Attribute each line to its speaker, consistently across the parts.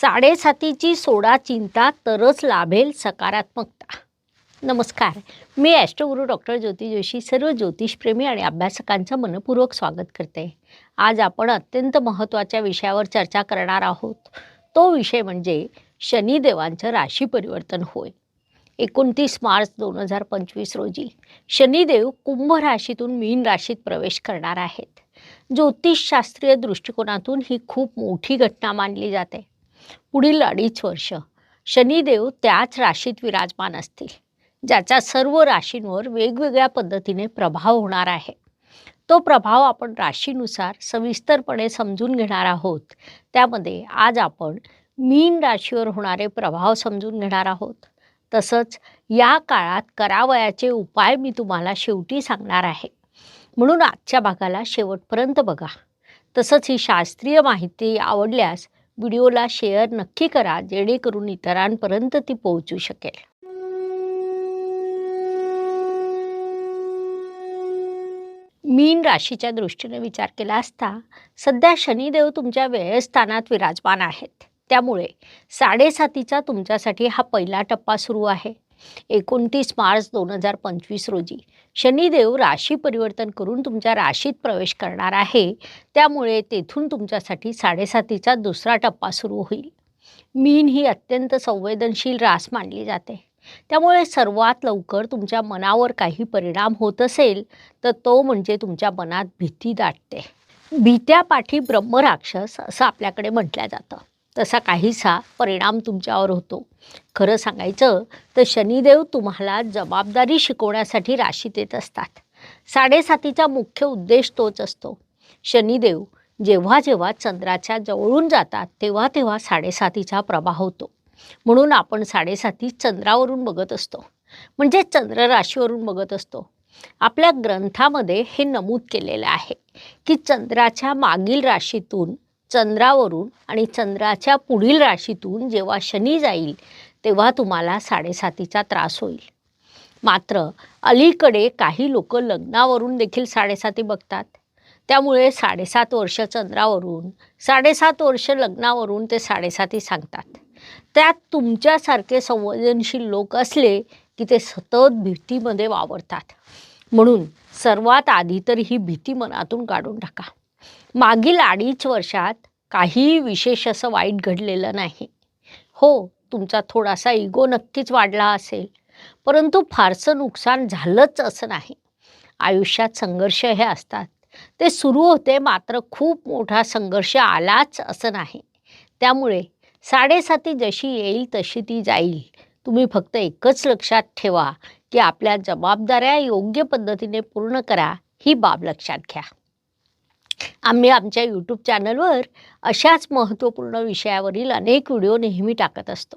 Speaker 1: साडेसातीची सोडा चिंता तरच लाभेल सकारात्मकता. नमस्कार. मी ॲस्ट्रोगुरू डॉक्टर ज्योती जोशी सर्व ज्योतिषप्रेमी आणि अभ्यासकांचं मनपूर्वक स्वागत करते. आज आपण अत्यंत महत्त्वाच्या विषयावर चर्चा करणार आहोत. तो विषय म्हणजे शनिदेवांचं राशी परिवर्तन होय. एकोणतीस मार्च दोन हजार पंचवीस रोजी शनिदेव कुंभ राशीतून मीन राशीत प्रवेश करणार आहेत. ज्योतिषशास्त्रीय दृष्टिकोनातून ही खूप मोठी घटना मानली जाते. पुढील अडीच वर्ष शनिदेव त्याच राशीत विराजमान असतील ज्याचा सर्व राशींवर वेगवेगळ्या पद्धतीने प्रभाव होणार आहे. तो प्रभाव आपण राशीनुसार सविस्तरपणे समजून घेणार आहोत. त्यामध्ये आज आपण मीन राशीवर होणारे प्रभाव समजून घेणार आहोत. तसंच या काळात करावयाचे उपाय मी तुम्हाला शेवटी सांगणार आहे. म्हणून आजच्या भागाला शेवटपर्यंत बघा. तसंच ही शास्त्रीय माहिती आवडल्यास व्हिडिओला शेअर नक्की करा जेणेकरून इतरांपर्यंत ती पोहोचू शकेल. मीन राशीच्या दृष्टीने विचार केला असता सध्या शनिदेव तुमच्या व्ययस्थानात विराजमान आहेत. त्यामुळे साडेसातीचा तुमच्यासाठी हा पहिला टप्पा सुरू आहे. एकोणतीस मार्च दोन हजार पंचवीस रोजी शनिदेव राशी परिवर्तन करून तुमच्या राशीत प्रवेश करणार आहे. त्यामुळे तेथून तुमच्यासाठी साडेसातीचा दुसरा टप्पा सुरू होईल. मीन ही अत्यंत संवेदनशील रास मानली जाते. त्यामुळे सर्वात लवकर तुमच्या मनावर काही परिणाम होत असेल तर तो म्हणजे तुमच्या मनात भीती दाटते. भीत्या पाठी ब्रह्मराक्षस असं आपल्याकडे म्हटलं जातं. तसा काहीसा परिणाम तुमच्यावर होतो. खरं सांगायचं तर शनिदेव तुम्हाला जबाबदारी शिकवण्यासाठी राशीत येत असतात. साडेसातीचा मुख्य उद्देश तोच असतो. शनिदेव जेव्हा जेव्हा चंद्राच्या जवळून जातात तेव्हा तेव्हा साडेसातीचा प्रभाव होतो. म्हणून आपण साडेसाती चंद्रावरून बघत असतो. म्हणजे चंद्र राशीवरून बघत असतो. आपल्या ग्रंथामध्ये हे नमूद केलेलं आहे की चंद्राच्या मागील राशीतून चंद्रावरून आणि चंद्राच्या पुढील राशीतून जेव्हा शनी जाईल तेव्हा तुम्हाला साडेसातीचा त्रास होईल. मात्र अलीकडे काही लोक लग्नावरून देखील साडेसाती बघतात. त्यामुळे साडेसात वर्ष चंद्रावरून साडेसात वर्ष लग्नावरून ते साडेसाती सांगतात. त्यात तुमच्यासारखे संवेदनशील लोक असले की ते सतत भीतीमध्ये वावरतात. म्हणून सर्वात आधी तर ही भीती मनातून काढून टाका. मागील अडीच वर्षात काही विशेष असं वाईट घडलेलं नाही. हो तुमचा थोडासा इगो नक्कीच वाढला असेल परंतु फारसं नुकसान झालंच असं नाही. आयुष्यात संघर्ष हे असतात. ते सुरू होते मात्र खूप मोठा संघर्ष आलाच असं नाही. त्यामुळे साडेसाती जशी येईल तशी ती जाईल. तुम्ही फक्त एकच लक्षात ठेवा की आपल्या जबाबदाऱ्या योग्य पद्धतीने पूर्ण करा ही बाब लक्षात घ्या. आम्ही आमच्या यूट्यूब चॅनलवर अशाच महत्त्वपूर्ण विषयावरील अनेक व्हिडिओ नेहमी टाकत असतो.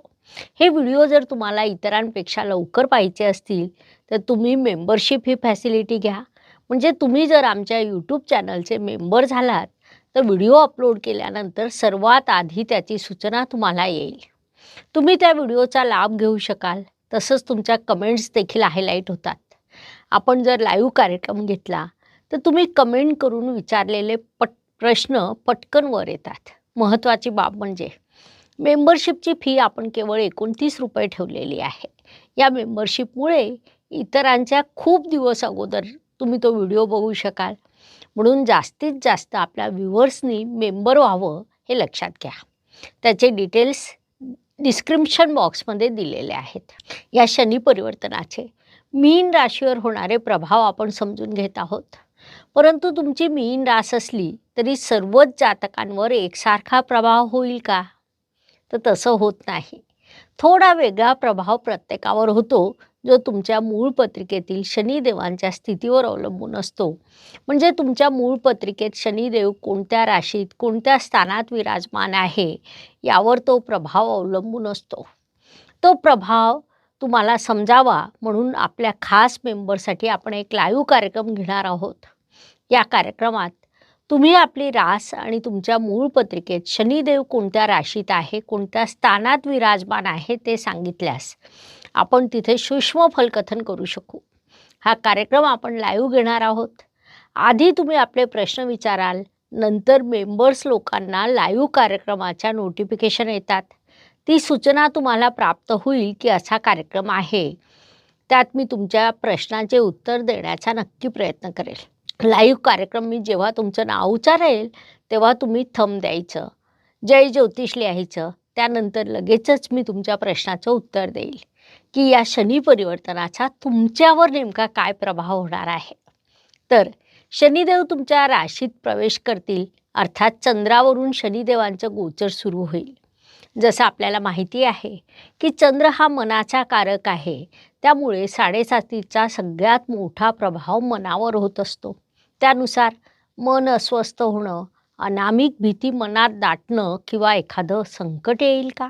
Speaker 1: हे व्हिडिओ जर तुम्हाला इतरांपेक्षा लवकर पाहिजे असतील तर तुम्ही मेंबरशिप ही फॅसिलिटी घ्या. म्हणजे तुम्ही जर आमच्या यूट्यूब चॅनलचे मेंबर झालात तर व्हिडिओ अपलोड केल्यानंतर सर्वात आधी त्याची सूचना तुम्हाला येईल. तुम्ही त्या व्हिडिओचा लाभ घेऊ शकाल तसंच तुमच्या कमेंट्स देखील हायलाईट होतात. आपण जर लाईव्ह कार्यक्रम घेतला तर तुम्ही कमेंट करून विचारलेले पट प्रश्न पटकन वर येतात. महत्त्वाची बाब म्हणजे मेंबरशिपची फी आपण केवळ एकोणतीस रुपये ठेवलेली आहे. या मेंबरशिपमुळे इतरांच्या खूप दिवस अगोदर तुम्ही तो व्हिडिओ बघू शकाल. म्हणून जास्तीत जास्त आपल्या व्ह्युअर्सनी मेंबर व्हावं हे लक्षात घ्या. त्याचे डिटेल्स डिस्क्रिप्शन बॉक्समध्ये दिलेले आहेत. या शनी परिवर्तनाचे मीन राशीवर होणारे प्रभाव आपण समजून घेत आहोत. परंतु तुमची मीन रास असली तरी सर्वच जातकांवर एकसारखा प्रभाव होईल का? तर तसं होत नाही. थोडा वेगळा प्रभाव प्रत्येकावर होतो जो तुमच्या मूळ पत्रिकेतील शनिदेवांच्या स्थितीवर अवलंबून असतो. म्हणजे तुमच्या मूळ पत्रिकेत शनिदेव कोणत्या राशीत कोणत्या स्थानात विराजमान आहे यावर तो प्रभाव अवलंबून असतो. तो प्रभाव तुम्हाला समजावा म्हणून आपल्या खास मेंबरसाठी आपण एक लाईव्ह कार्यक्रम घेणार आहोत. या कार्यक्रमात तुम्ही आपली रास आणि तुमच्या मूळ पत्रिकेत शनिदेव कोणत्या राशीत आहे कोणत्या स्थानात विराजमान आहे ते सांगितल्यास आपण तिथे सूक्ष्म फलकथन करू शकू. हा कार्यक्रम आपण लाईव्ह घेणार आहोत. आधी तुम्ही आपले प्रश्न विचाराल नंतर मेंबर्स लोकांना लाईव्ह कार्यक्रमाच्या नोटिफिकेशन येतात. ती सूचना तुम्हाला प्राप्त होईल की असा कार्यक्रम आहे. त्यात मी तुमच्या प्रश्नाचे उत्तर देण्याचा नक्की प्रयत्न करेल. लाईव्ह कार्यक्रम मी जेव्हा तुमचं नाव उच्चारेल तेव्हा तुम्ही थम द्यायचं. जय ज्योतिष लिहायचं. त्यानंतर लगेचच मी तुमच्या प्रश्नाचं उत्तर देईल. की या शनी परिवर्तनाचा तुमच्यावर नेमका काय प्रभाव होणार आहे? तर शनिदेव तुमच्या राशीत प्रवेश करतील. अर्थात चंद्रावरून शनिदेवांचं गोचर सुरू होईल. जसं आपल्याला माहिती आहे की चंद्र हा मनाचा कारक आहे. त्यामुळे साडेसातीचा सगळ्यात मोठा प्रभाव मनावर होत असतो. त्यानुसार मन अस्वस्थ होणं अनामिक भीती मनात दाटणं किंवा एखादं संकट येईल का?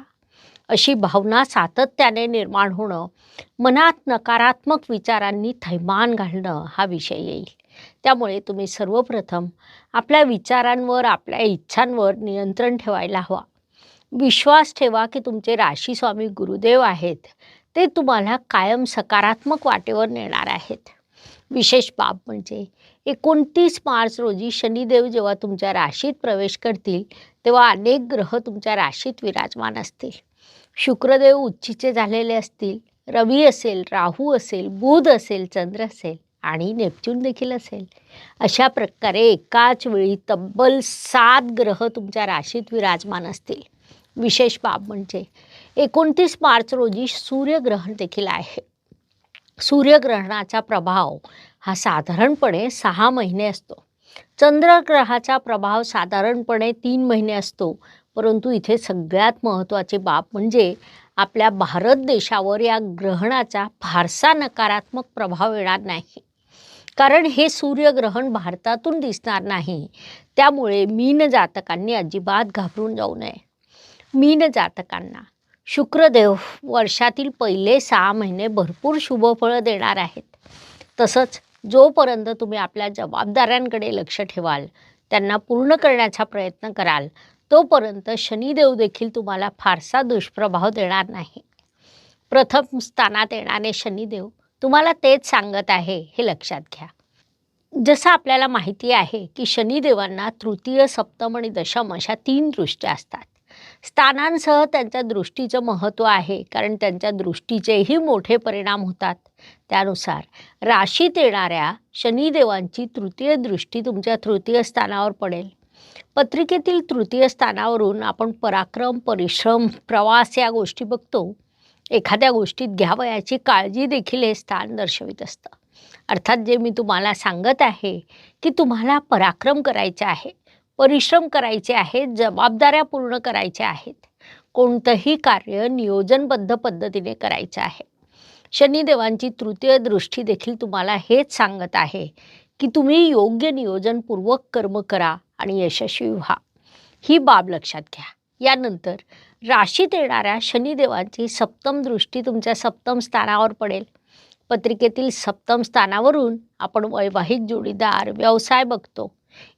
Speaker 1: अशी भावना सातत्याने निर्माण होणं मनात नकारात्मक विचारांनी थैमान घालणं हा विषय येईल. त्यामुळे तुम्ही सर्वप्रथम आपल्या विचारांवर आपल्या इच्छांवर नियंत्रण ठेवायला हवा. विश्वास ठेवा की तुमचे राशी स्वामी गुरुदेव आहेत. ते तुम्हाला कायम सकारात्मक वाटेवर नेणार आहेत. विशेष बाब म्हणजे एकोणतीस मार्च रोजी शनिदेव जेव्हा तुमच्या राशीत प्रवेश करतील तेव्हा अनेक ग्रह तुमच्या राशीत विराजमान असतील. शुक्रदेव उच्चीचे झालेले असतील रवी असेल राहू असेल बुध असेल चंद्र असेल आणि नेपच्यून देखील असेल. अशा प्रकारे एकाच वेळी तब्बल सात ग्रह तुमच्या राशीत विराजमान असतील. विशेष बाब म्हणजे एकोणतीस मार्च रोजी सूर्यग्रहण देखील आहे. सूर्यग्रहणाचा प्रभाव हा साधारणपणे सहा महिने असतो. चंद्रग्रहाचा प्रभाव साधारणपणे तीन महिने असतो. परंतु इथे सगळ्यात महत्त्वाची बाब म्हणजे आपल्या भारत देशावर या ग्रहणाचा फारसा नकारात्मक प्रभाव येणार नाही. कारण हे सूर्यग्रहण भारतातून दिसणार नाही. त्यामुळे मीन जातकांनी अजिबात घाबरून जाऊ नये. मीन जातकांना शुक्रदेव वर्षातील पहिले सहा महिने भरपूर शुभफळं देणार आहेत. तसंच जोपर्यंत तुम्ही आपल्या जबाबदाऱ्यांकडे लक्ष ठेवाल त्यांना पूर्ण करण्याचा प्रयत्न कराल तोपर्यंत शनिदेव देखील तुम्हाला फारसा दुष्प्रभाव देणार नाही. प्रथम स्थानात येणारे शनिदेव तुम्हाला तेच सांगत आहे हे लक्षात घ्या. जसं आपल्याला माहिती आहे की शनिदेवांना तृतीय सप्तम आणि दशम अशा तीन दृष्ट्या असतात. स्थानांसह त्यांच्या दृष्टीचं महत्त्व आहे कारण त्यांच्या दृष्टीचेही मोठे परिणाम होतात. त्यानुसार राशीत येणाऱ्या शनिदेवांची तृतीय दृष्टी तुमच्या तृतीय स्थानावर पडेल. पत्रिकेतील तृतीय स्थानावरून आपण पराक्रम परिश्रम प्रवास या गोष्टी बघतो. एखाद्या गोष्टीत घ्यावयाची काळजी देखील हे स्थान दर्शवित असतं. अर्थात जे मी तुम्हाला सांगत आहे की तुम्हाला पराक्रम करायचे आहे परिश्रम करायचे आहेत जबाबदाऱ्या पूर्ण करायच्या आहेत. कोणतंही कार्य नियोजनबद्ध पद्धतीने करायचं आहे. शनिदेवांची तृतीय दृष्टी देखील तुम्हाला हेच सांगत आहे की तुम्ही योग्य नियोजनपूर्वक कर्म करा आणि यशस्वी व्हा. ही बाब लक्षात घ्या. यानंतर राशीत येणाऱ्या शनिदेवांची सप्तम दृष्टी तुमच्या सप्तम स्थानावर पडेल. पत्रिकेतील सप्तम स्थानावरून आपण वैवाहिक जोडीदार व्यवसाय बघतो.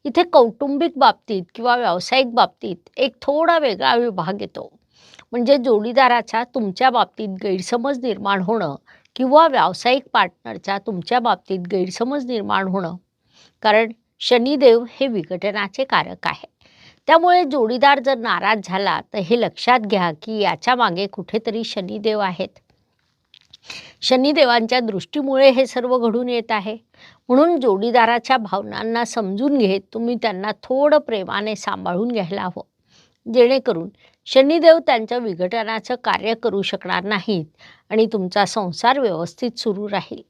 Speaker 1: इथे कौटुंबिक बाबतीत किंवा व्यावसायिक बाबतीत एक थोडा वेगळा विभाग येतो. म्हणजे जोडीदाराचा तुमच्या बाबतीत गैरसमज निर्माण होणं किंवा व्यावसायिक पार्टनरचा तुमच्या बाबतीत गैरसमज निर्माण होणं. कारण शनिदेव हे विघटनाचे कारक आहे त्यामुळे जोडीदार जर नाराज झाला तर हे लक्षात घ्या की याच्या मागे कुठेतरी शनिदेव आहेत. शनिदेवांच्या दृष्टीमुळे हे सर्व घडून येत आहे. म्हणून जोडीदाराच्या भावनांना समजून घेत तुम्ही त्यांना थोडं प्रेमाने सांभाळून घ्यायला हवं. जेणेकरून शनिदेव त्यांच्या विघटनाचं कार्य करू शकणार नाहीत आणि तुमचा संसार व्यवस्थित सुरू राहील.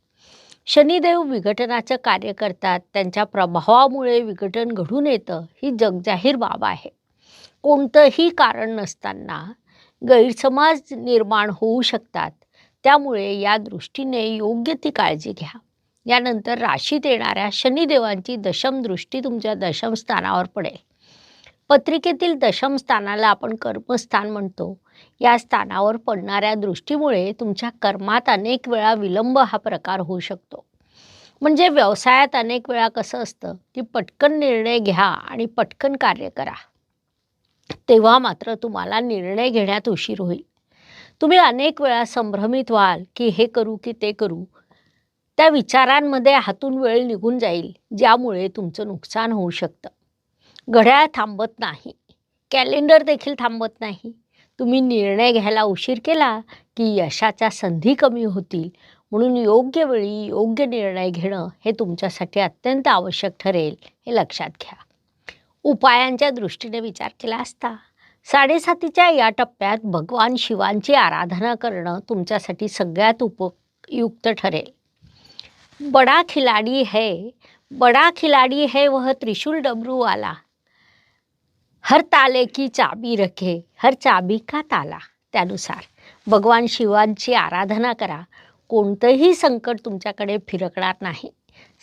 Speaker 1: शनिदेव विघटनाचं कार्य करतात. त्यांच्या प्रभावामुळे विघटन घडून येतं ही जगजाहीर बाब आहे. कोणतंही कारण नसताना गैरसमज निर्माण होऊ शकतात. त्यामुळे या दृष्टीने योग्य ती काळजी घ्या. यानंतर राशीत येणाऱ्या शनिदेवांची दशम दृष्टी तुमच्या दशम स्थानावर पडेल. पत्रिकेतील दशम स्थानाला आपण कर्मस्थान म्हणतो. या स्थानावर पडणाऱ्या दृष्टीमुळे तुमच्या कर्मात अनेक वेळा विलंब हा प्रकार होऊ शकतो. म्हणजे व्यवसायात अनेक वेळा कसं असतं की पटकन निर्णय घ्या आणि पटकन कार्य करा. तेव्हा मात्र तुम्हाला निर्णय घेण्यात उशीर होईल. तुम्ही अनेक वेळा संभ्रमित व्हाल की हे करू की ते करू. त्या विचारांमध्ये हातून वेळ निघून जाईल ज्यामुळे तुमचं नुकसान होऊ शकतं. घड्याळ थांबत नाही. कॅलेंडर देखील थांबत नाही. तुम्ही निर्णय घ्यायला उशीर केला की यशाच्या संधी कमी होतील. म्हणून योग्य वेळी योग्य निर्णय घेणं हे तुमच्यासाठी अत्यंत आवश्यक ठरेल हे लक्षात घ्या. उपायांच्या दृष्टीने विचार केला असता. साडेसातीच्या या टप्प्यात भगवान शिवांची आराधना करणं तुमच्यासाठी सगळ्यात उपयुक्त ठरेल. बडा खिलाडी है बडा खिलाडी है वह त्रिशूल डबरू वाला हर ताले की चाबी रखे हर चाबी का ताला. त्यानुसार भगवान शिवांची आराधना करा. कोणतंही संकट तुमच्याकडे फिरकणार नाही.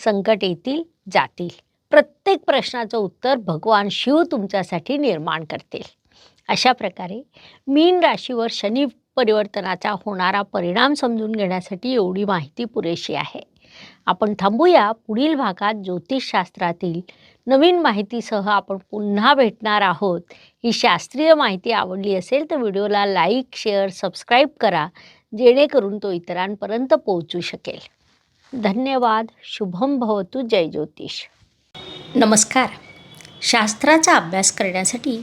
Speaker 1: संकट येतील जातील. प्रत्येक प्रश्नाचं उत्तर भगवान शिव तुमच्यासाठी निर्माण करतील. अशा प्रकारे मीन राशीवर शनी परिवर्तनाचा होणारा परिणाम समजून घेण्यासाठी एवढी माहिती पुरेशी आहे. आपण थांबूया. पुढील भागात ज्योतिषशास्त्रातील नवीन माहितीसह आपण पुन्हा भेटणार आहोत. ही शास्त्रीय माहिती आवडली असेल तर व्हिडिओला लाईक शेअर सबस्क्राईब करा जेणेकरून तो इतरांपर्यंत पोहोचू शकेल. धन्यवाद. शुभम भवतु. जय ज्योतिष. नमस्कार. शास्त्राचा अभ्यास करण्यासाठी